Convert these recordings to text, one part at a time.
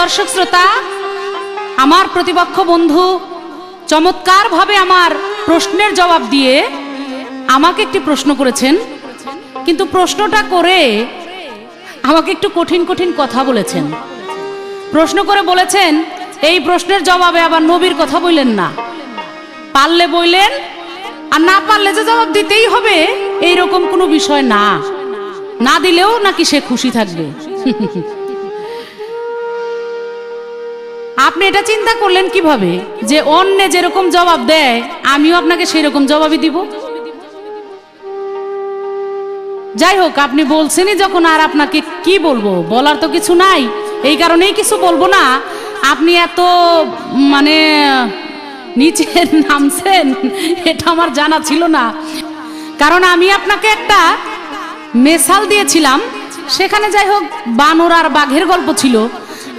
দর্শক শ্রোতা, আমার প্রতিপক্ষ বন্ধু চমৎকারভাবে আমার প্রশ্নের জবাব দিয়ে আমাকে একটি প্রশ্ন করেছেন। কিন্তু প্রশ্নটা করে আমাকে একটু কঠিন কঠিন কথা বলেছেন। প্রশ্ন করে বলেছেন, এই প্রশ্নের জবাবে আবার নবীর কথা বললেন না। পারলে বললেন, আর না পারলে যে জবাব দিতেই হবে এই রকম কোনো বিষয় না। না দিলেও নাকি সে খুশি থাকবে। আপনি এটা চিন্তা করলেন কীভাবে? যে অন্য যেরকম জবাব দেয়, আমিও আপনাকে সেই রকম জবাবই দিব। যাই হোক, আপনি বলছেনই যখন আর আপনাকে কি বলব? বলার তো কিছু নাই। এই কারণেই কিছু বলব না। আপনি এত মানে নিচে নামছেন, এটা আমার জানা ছিল না। কারণ আমি আপনাকে একটা মেসাল দিয়েছিলাম। সেখানে যাই হোক, বানর আর বাঘের গল্প ছিল।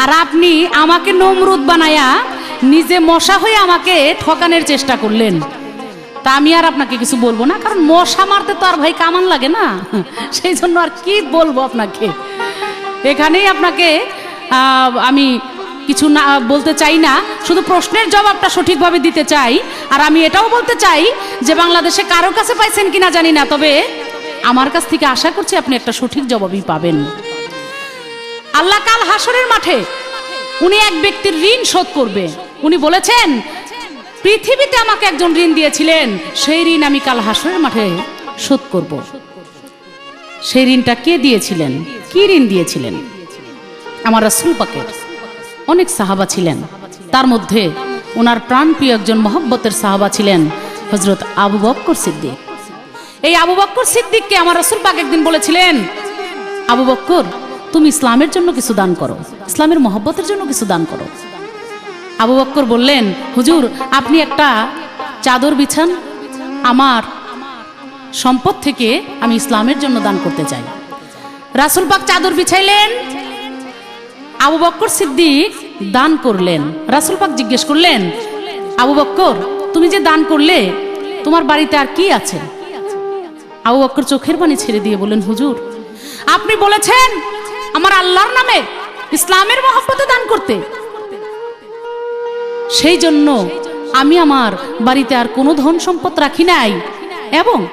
আর আপনি আমাকে নমরুদ বানায়া নিজে মশা হয়ে আমাকে ঠকানোর চেষ্টা করলেন। তা আমি আর আপনাকে কিছু বলব না, কারণ মশা মারতে তো আর ভাই কামান লাগে না। সেই জন্য আর কি বলব আপনাকে? এখানেই আপনাকে আমি কিছু না, বলতে চাই না, শুধু প্রশ্নের জবাবটা সঠিকভাবে দিতে চাই। আর আমি এটাও বলতে চাই যে বাংলাদেশে কারও কাছে পাইছেন কিনা জানি না, তবে আমার কাছ থেকে আশা করছি আপনি একটা সঠিক জবাবই পাবেন। আল্লাহ কাল হাসরের মাঠে উনি এক ব্যক্তির ঋণ শোধ করবে। উনি বলেছেন, পৃথিবীতে আমাকে একজন ঋণ দিয়েছিলেন, সেই ঋণ আমি কাল হাসরের মাঠে শোধ করব। সেই ঋণটা কে দিয়েছিলেন? কি ঋণ দিয়েছিলেন? আমার রাসুল পাকের। অনেক সাহাবা ছিলেন। তার মধ্যে ওনার প্রাণপ্রিয় একজন মহব্বতের সাহাবা ছিলেন হজরত আবু বক্কর সিদ্দিক। এই আবু বক্কর সিদ্দিককে আমার রসুল পাক একদিন বলেছিলেন, আবু বক্কর তুমি ইসলামের জন্য কিছু দান করো, ইসলামের মহব্বতের জন্য কিছু দান করো। আবু বক্কর বললেন, হুজুর, আপনি একটা চাদর বিছান, আমার সম্পদ থেকে আমি ইসলামের জন্য দান করতে চাই। রাসুল পাক চাদর বিছাইলেন। আবু বক্কর সিদ্দিক দান করলেন। রাসুল পাক জিজ্ঞেস করলেন, আবু বক্কর, তুমি যে দান করলে, তোমার বাড়িতে আর কি আছে? আবু বক্কর চোখের পানি ছেড়ে দিয়ে বললেন, হুজুর, আপনি বলেছেন আমার আল্লাহর নামে ইসলামের মহব্বতে দান করতে। সেই জন্য আমি আমার বাড়িতে আর কোনো ধন সম্পদ রাখি নাই। এবং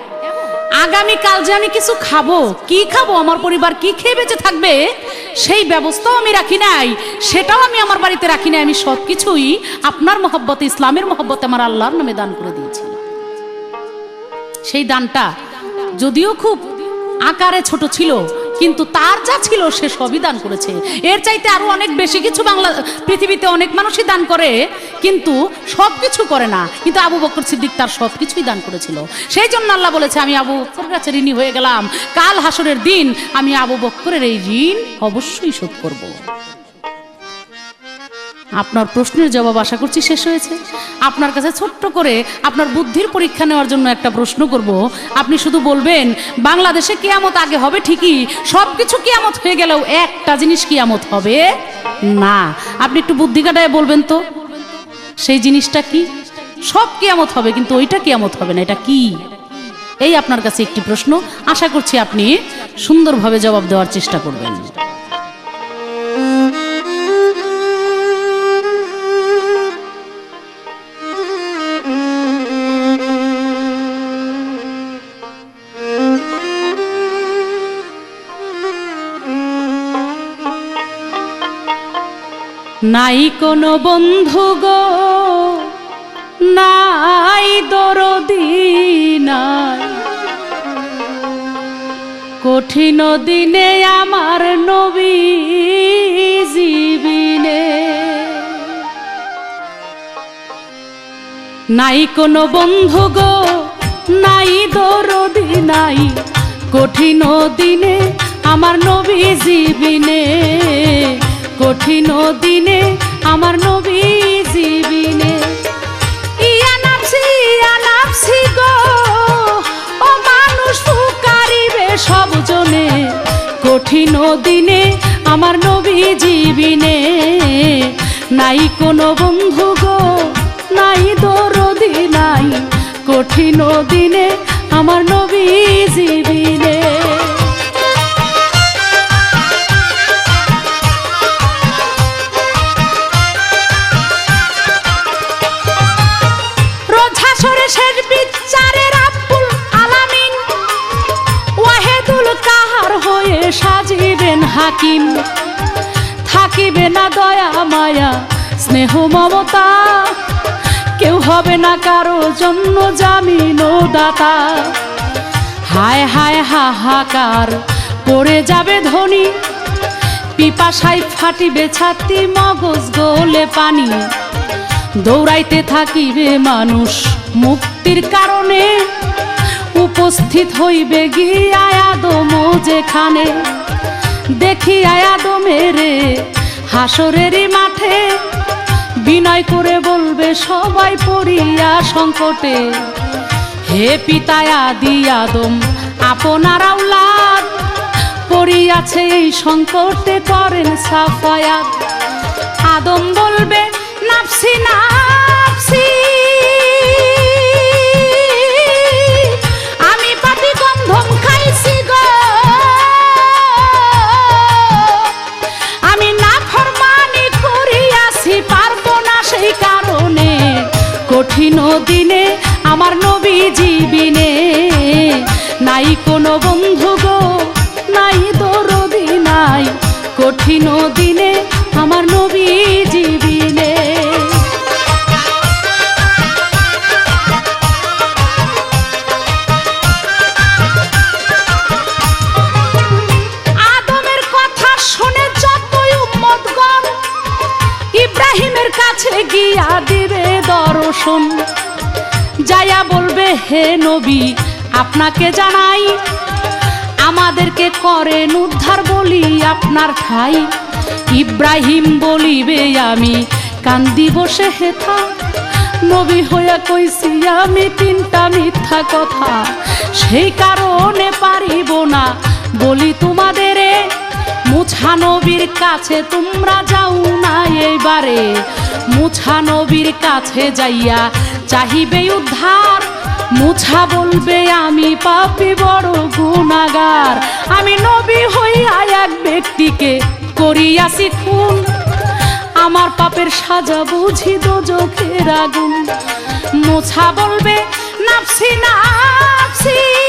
আগামী কাল যে আমি কিছু খাব, কি খাব, আমার পরিবার কি খেয়ে বেঁচে থাকবে, সেই ব্যবস্থাও আমি রাখি নাই। সেটাও আমি আমার বাড়িতে রাখি নাই। আমি সব কিছুই আপনার মহব্বতে, ইসলামের মহব্বতে আমার আল্লাহর নামে দান করে দিয়েছি। সেই দানটা যদিও খুব আকারে ছোট ছিল কিন্তু তার যা ছিল সে সবই দান করেছে। এর চাইতে আরও অনেক বেশি কিছু বাংলা, পৃথিবীতে অনেক মানুষই দান করে, কিন্তু সব কিছু করে না। কিন্তু আবু বকর সিদ্দিক তার সব কিছুই দান করেছিল। সেই জন্য আল্লাহ বলেছে, আমি আবু বক্কর কাছে ঋণী হয়ে গেলাম। কাল হাসরের দিন আমি আবু বক্করের এই ঋণ অবশ্যই শোধ করব। আপনার প্রশ্নের জবাব আশা করছি শেষ হয়েছে। আপনার কাছে ছোট্ট করে আপনার বুদ্ধির পরীক্ষা নেওয়ার জন্য একটা প্রশ্ন করব। আপনি শুধু বলবেন, বাংলাদেশে কেয়ামত আগে হবে ঠিকই সব কিছু কেয়ামত হয়ে গেলেও একটা জিনিস কেয়ামত হবে না। আপনি একটু বুদ্ধি কাটায় বলবেন তো, সেই জিনিসটা কি? সব কেয়ামত হবে, কিন্তু ওইটা কেয়ামত হবে না, এটা কি? এই আপনার কাছে একটি প্রশ্ন। আশা করছি আপনি সুন্দরভাবে জবাব দেওয়ার চেষ্টা করবেন। নাই কোনো বন্ধু গো, নাই দরদি নাই। কঠিন দিনে আমার নবী জীবিনে। নাই কোনো বন্ধু গো, নাই দরদি নাই। কঠিন দিনে আমার নবী জীবিনে। কঠিন দিনে আমার নবী জীবিনে। ইয়া মানুষ কঠিন দিনে আমার নবী জীবিনে। নাই কোনো বন্ধু গো, নাই দরদি নাই। কঠিন দিনে আমার নবী জীবিনে। হাকিম। থাকিবে না দয়া মায়া, স্নেহ মমতা। কেউ হবে না কারও জন্য জামিন দাতা। হায় হায় হা হাহাকার, পড়ে যাবে ধনী। পিপাসায় ফাটিবে ছাতি, মগজ, গোলে পানি। দৌড়াইতে থাকিবে মানুষ মুক্তির কারণে। উপস্থিত হইবে গিয়া আদম যেখানে। দেখি আয়াদমের হাসরেরই মাঠে। বিনয় করে বলবে, সবাই পড়িয়া সংকটে। হে পিতায়া আদি আদম, আপনার আউলাদ পড়িয়াছে এই সংকটে করেন সাফায়াত। আদম বলবে, নাফসি নাফসি আপনাকে জানাই, আমাদেরকে করেন উদ্ধার বলি আপনার ঠাই। ইব্রাহিম বলিবে আমি কান্দি বসে হেথা। নবী হইয়া কইছি, আমি তিনটা মিথ্যা কথা, সেই কারণে পারিব না। বলি তোমাদের, মুছা নবীর কাছে তোমরা যাও না এইবারে। মুছা নবীর কাছে যাইয়া চাহিবে উদ্ধার মুছা বলবে, আমি পাপি বড় গুণাগার। আমি নবী হইয়া এক ব্যক্তিকে করিয়াছি খুন আমার পাপের সাজা বুঝি দোজখের আগুন। মোছা বলবে নাপসি নাফসি।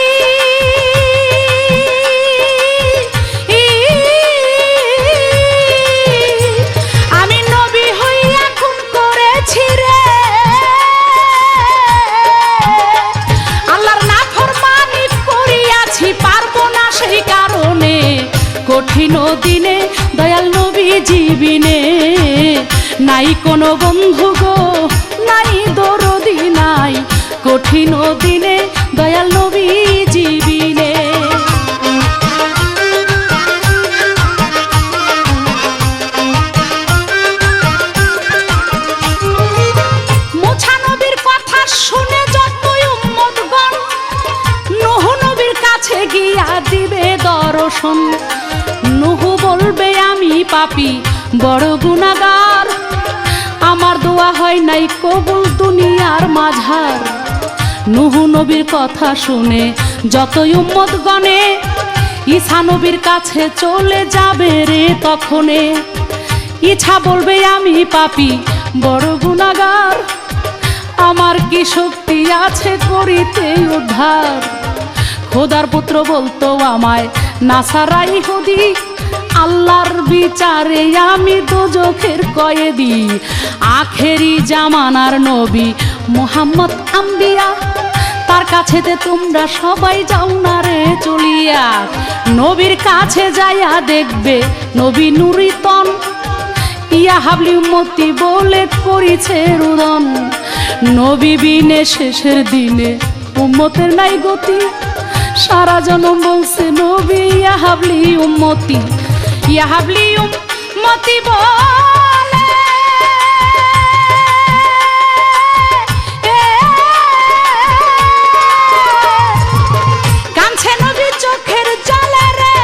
কঠিন দিনে, দয়াল নবী জীবিনে। নাই কোনো বন্ধু গো, নাই দরদি নাই। কঠিন দিনে, দয়াল নবী জীবিনে। গিয়া দিবে দর্শন। পাপি, বড় গুণাগার। আমার দোয়া হয় নাই কবুল দুনিয়ার মাঝার। নূহ নবীর কথা শুনে যতই উম্মত গণে ঈসা নবীর কাছে চলে যাবে রে তখনে। ইচ্ছা বলবে, আমি পাপি, বড় গুণাগার। আমার কি শক্তি আছে করিতে উদ্ধার? খোদার পুত্র বলতো আমায় নাসারাই হুদি আল্লাহর বিচারে আমি দোজখের কয়েদি। আখেরি জামানার নবী মোহাম্মদ আম্বিয়া। তার কাছেতে তোমরা সবাই যাও না রে চলিয়া। নবীর কাছে যাইয়া দেখবে নবী নুরিতন। ইয়া হাবলি উম্মতি বলে করিছে রুদন। নবী বিনে শেষের দিনে উম্মতের নাই গতি। সারা জনম বলছে নবী ইয়া হাবলি উম্মতি। ইয়া হাবলি উম্মতি বলে কাঁদছে নবী চোখের জলে রে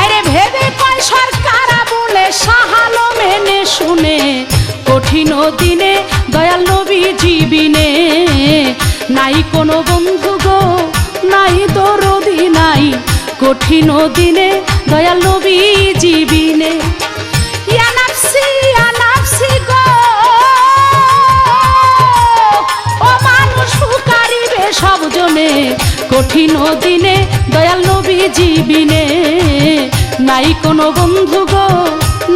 আরে ভেবে কয় সরকারা বলে সাহালো মেনে শুনে, কঠিন দিনে দয়াল নবী জীবিনে নাই কোনো কঠিন দিনে, দয়াল নবী জীবিনে সব জনে কঠিন দিনে, দয়াল নবী জীবিনে নাই কোনো বন্ধু গো,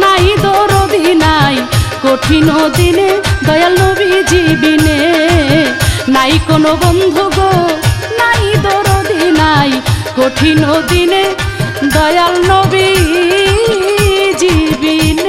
নাই দরদি নাই। কঠিন দিনে, দয়াল নবী জীবিনে নাই কোনো বন্ধু গো, নাই দরদি নাই। কঠিন দিনে দয়াল নবী জীবিনে।